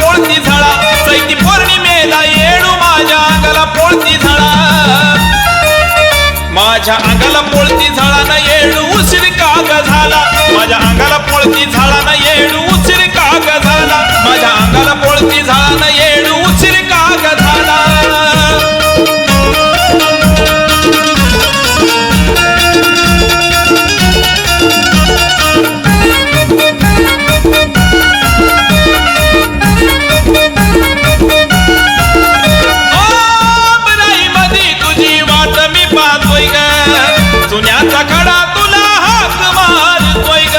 पोळती झळा. चैती पौर्णिमेला येणू माझ्या अंगाला पोळती झाडा माझ्या अंगाला पोळती झाडा ना येणू उशीर काग झाला? माझ्या अंगाला पोळती झाला पाहतोय ग खडा तुला हाक मारतोय ग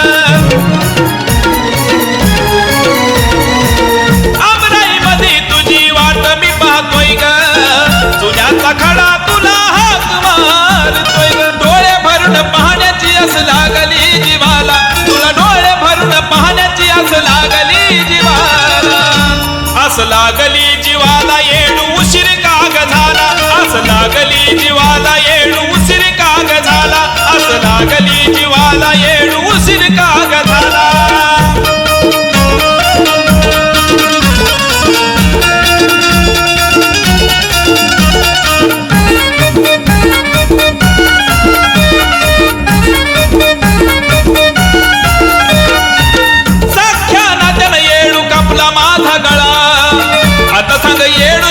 मध्ये तुझी वाट मी पाहतोय ग जुन्याचा खडा तुला हाक मारतोय ग डोळे भरून पाहण्याची अस लागली जीवाला. तुला डोळे भरून पाहण्याची अस लागली जीवाला. अस लागली जीवाला येडू उशीर काग झाला? अस लागली जीवाला येडू ಮಾಧಗಳ. ಅತ ಸಂಗ ಏಳು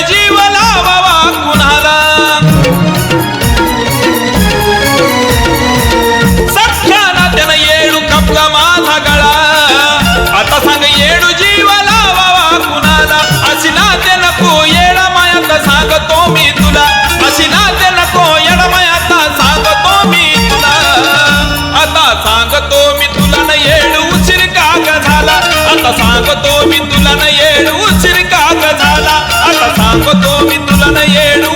సాగుతో మిత్తులన ఏడు సిరికాక చాలా. అట్ట సాగుతో మిత్తులన ఏడు